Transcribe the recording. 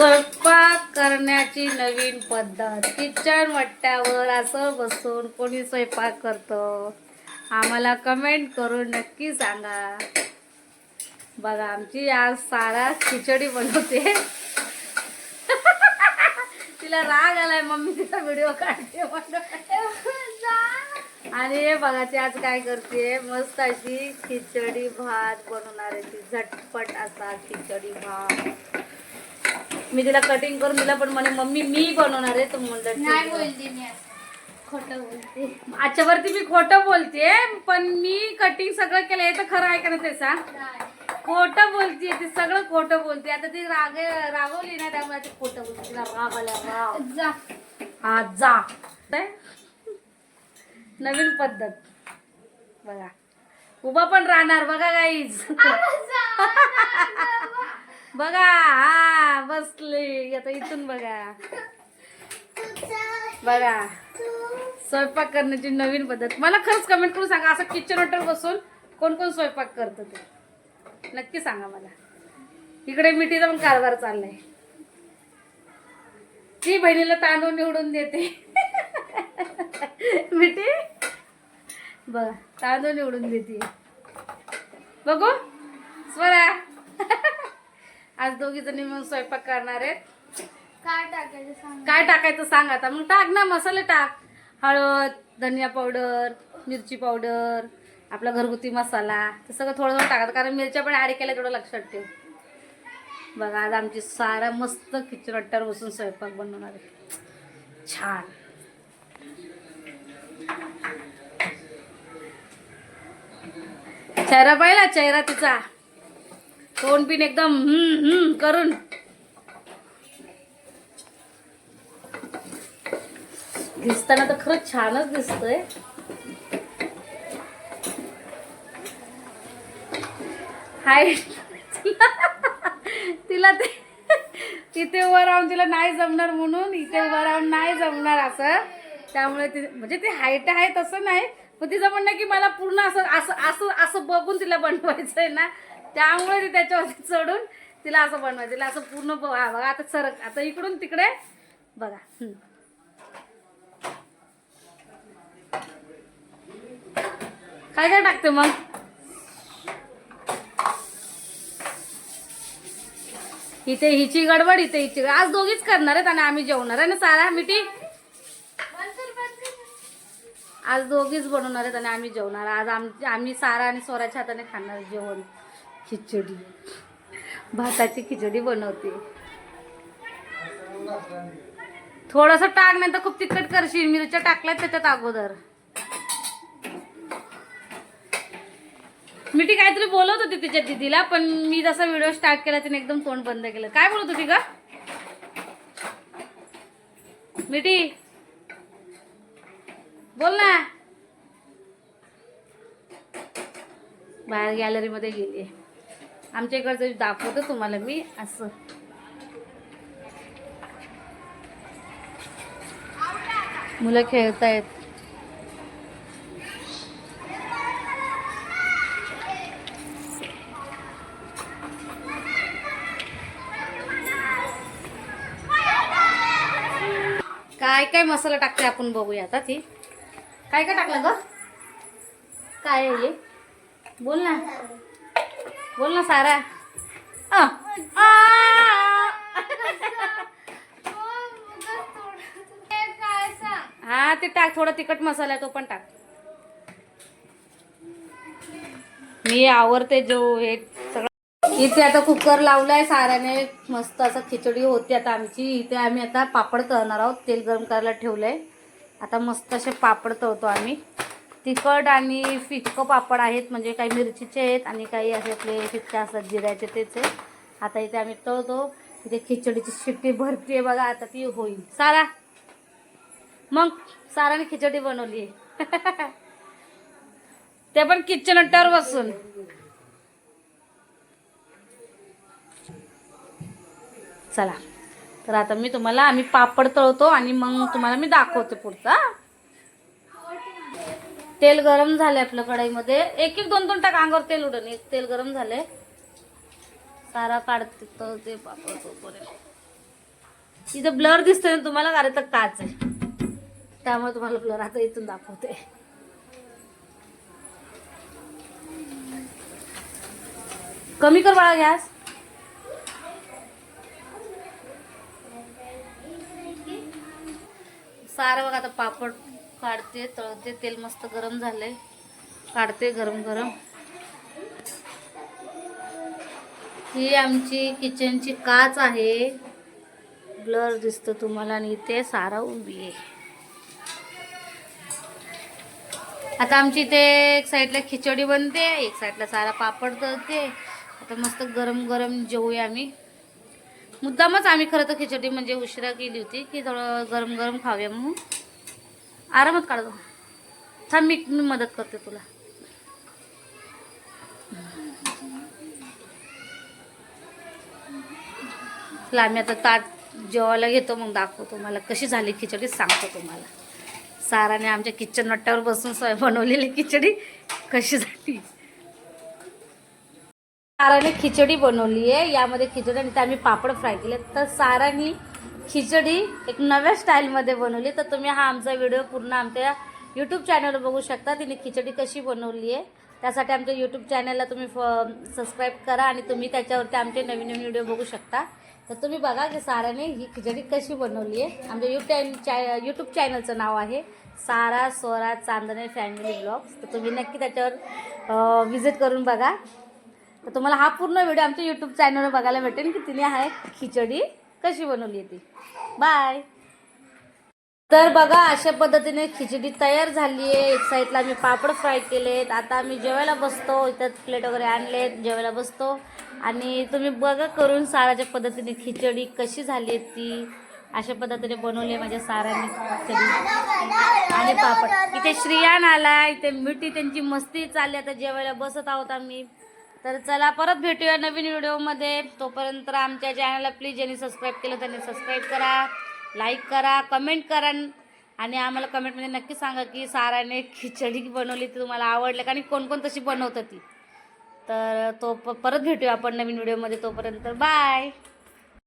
स्वयंपाक करण्याची नवीन पद्धत. किचन वट्ट्यावर असं बसून कोणी स्वयंपाक करतं? आम्हाला कमेंट करून नक्की सांगा. बघा आमची आज सारा खिचडी बनवते. तिला राग आलाय मम्मी तिचा व्हिडिओ काढते आणि हे बघा ती आज काय करते? मस्त अशी खिचडी भात बनवणार आहे ती. झटपट असा खिचडी भात. मी तिला कटिंग करून दिला पण म्हणे मम्मी मी बनवणार आहे. तर म्हणलं ठीक आहे. बोलते मी. खोटं बोलते. आजच्यावरती मी खोटं बोलते पण मी कटिंग सगळं केलं हे तर खरं आहे का ना ते सांग. खोटं बोलते ते सगळं खोटं बोलते. आता ती राग रागवली ना त्यामुळे ते खोटं बोलते. तिला राग आला राग. जा. हा जा? नवीन पद्धत. बघा. उभा पण राहणार बघा गाईज बघा हा बसली. आता इथून बघा. बघा. स्वयंपाक करण्याची नवीन पद्धत. मला खरंच कमेंट करून सांगा असं किचन हॉटेल बसून कोण कोण स्वयंपाक करतं ते? नक्की सांगा मला. इकडे मिठीचा पण कारभार चाललाय. ती बहिणीला तांदूळ निवडून देते. मिठी? बघा तांदूळ निवडून देते. बघू. स्वरा. आज दोघी जणी मग स्वयंपाक करणार आहेत. काय टाकायचं सांग. काय टाकायचं सांग आता. मग टाक ना मसाले टाक. हळद धनिया पावडर मिरची पावडर आपला घरगुती मसाला. ते सगळं थोडं थोडं टाकायचं कारण मिरच्या पण ॲड केल्या थोडं लक्षात ठेव. बघा आज आमची सारा मस्त किचन अट्ट्यावर बसून स्वयंपाक बनवणार आहे. छान. चेहरा पाहिला? चेहरा तिचा. तोंड बिन एकदम हम्म हम्म करून. दिसताना तर खरंच छानच दिसतंय. हाय. तिला ते तिथे उभं राहून तिला नाही जमणार म्हणून इथे उभं राहून नाही जमणार असं. त्यामुळे ती म्हणजे ती हाईट आहे तसं नाही. पण तिचं म्हणणं की मला पूर्ण असं असं असं असं बघून तिला बनवायचं आहे ना. त्यामुळे ती त्याच्यावरती चढून तिला असं बनवायचं. तिला असं पूर्ण हा बघा आता सरक आता इकडून तिकडे बघा. काय काय टाकते मग? इथे हिची गडबड इथे हिची आज दोघीच करणार आहेत आणि आम्ही जेवणार आहे ना सारा मिठी? आज दोघीच बनवणार आहेत आणि आम्ही जेवणार. आज आम आम्ही सारा आणि स्वराच्या हाताने खाणार जेवण. खिचडी. भाताची खिचडी बनवते. थोडस टाक नाही तर खूप तिखट करशील. मिरच्या टाकल्यात त्याच्यात अगोदर. मिठी काहीतरी बोलत होती तिच्या दिदीला पण मी जसा व्हिडिओ स्टार्ट केला तिने एकदम तोंड बंद केलं. काय बोलत होती का मिठी बोल ना. बाहेर गॅलरीमध्ये गेली आमच्या इकडचं दाखवतो तुम्हाला मी असं. मुलं खेळतायत. काय काय मसाला टाकते आपण बघूया आता ती. काय काय टाकलं ग? काय आहे हे? बोल ना. बोल ना सारा. आ, आ. हा ते टाक थोडा तिखट मसाला आहे तो पण टाक. मी आवडते जो हे सगळं. इथे आता कुकर लावलाय साऱ्याने. मस्त असं खिचडी होती आता आमची. इथे आम्ही आता पापड तळणार आहोत. तेल गरम करायला ठेवलंय. आता मस्त असे पापड तळतो आम्ही. तिखट आणि फिक्क पापड आहेत म्हणजे काही मिरचीचे आहेत आणि काही असे आपले फिक्के असतात जिऱ्याचे तेच आहे आता इथे आम्ही तळतो. इथे खिचडीची शिट्टी आहे बघा आता ती होईल. सारा. मग साराने खिचडी बनवली. ते पण किचन अट्ट्यावर बसून. चला. तर आता मी तुम्हाला आम्ही पापड तळतो आणि मग तुम्हाला मी दाखवते पुढचा तेल गरम झाले आपल्या कढईमध्ये. एक एक दोन दोन टाक अंगावर तेल उडून. एक तेल गरम झाले सारा काढते ते पापड तोपर्यंत इथं ब्लर दिसतोय ना तुम्हाला कारण तर काच आहे. त्यामुळे तुम्हाला ब्लर आता इथून दाखवते. कमी कर बाळा गॅस. सारं बघा आता पापड काढते तळते तेल मस्त गरम झालंय. काढते गरम गरम. ही आमची किचनची काच आहे. ब्लर दिसतो तुम्हाला आणि इथे सारा उभी आहे. आता आमची इथे एक साईडला खिचडी बनते एक साईडला सारा पापड तळते. आता मस्त गरम गरम जेवूया आम्ही. मुद्दामच आम्ही खरं तर खिचडी म्हणजे उशिरा केली होती की थोडं गरम गरम खाऊया म्हणून. आरामात काढतो थांब मी मदत करते तुला. आम्ही आता ताट जेवायला घेतो मग दाखवतो मला कशी झाली खिचडी सांगतो तुम्हाला. साराने आमच्या किचन वाट्यावर बसून स्वयं बनवलेली खिचडी कशी झाली. साराने खिचडी बनवली आहे. यामध्ये खिचडी आणि ते आम्ही पापड फ्राय केले. तर साराने खिचडी एक नव्या स्टाईलमध्ये बनवली. तर तुम्ही हा आमचा व्हिडिओ पूर्ण आमच्या यूट्यूब चॅनलवर बघू शकता. तिने खिचडी कशी बनवली आहे. त्यासाठी आमच्या यूट्यूब चॅनलला तुम्ही फ सबस्क्राईब करा आणि तुम्ही त्याच्यावरती आमचे नवीन नवीन व्हिडिओ बघू शकता. तर तुम्ही बघा की साराने ही खिचडी कशी बनवली आहे. आमच्या यूट्यूब चॅ यूट्यूब चॅनलचं नाव आहे सारा स्वरा चांदणे फॅमिली ब्लॉग्स तर तुम्ही नक्की त्याच्यावर विजिट करून बघा. तर तुम्हाला हा पूर्ण व्हिडिओ आमच्या यूट्यूब चॅनलवर बघायला भेटेल की तिने आहे खिचडी कशी बनवली आहे ती? बाय तर बघा अशा पद्धतीने खिचडी तयार झाली आहे. एक साईडला मी पापड फ्राय केलेत. आता आम्ही जेवायला बसतो. इथं प्लेट वगैरे आणलेत. जेवायला बसतो. आणि तुम्ही बघा करून साराच्या पद्धतीने खिचडी कशी झाली आहे ती. अशा पद्धतीने बनवली आहे माझ्या साराने खिचडी. आणि पापड. इथे श्रियान आला इथे मिठी त्यांची मस्ती चालली आता जेवायला बसत आहोत आम्ही. तर चला परत भेटूया नवीन व्हिडिओमध्ये. तोपर्यंत आमच्या चॅनलला प्लीज ज्यांनी सबस्क्राईब केलं त्यांनी सबस्क्राईब करा लाईक करा कमेंट करा. आणि आम्हाला कमेंटमध्ये नक्की सांगा की साराने खिचडी बनवली ती तुम्हाला आवडली का आणि कोणकोण तशी बनवतं ती. तर तो प- परत भेटूया आपण नवीन व्हिडिओमध्ये तोपर्यंत. बाय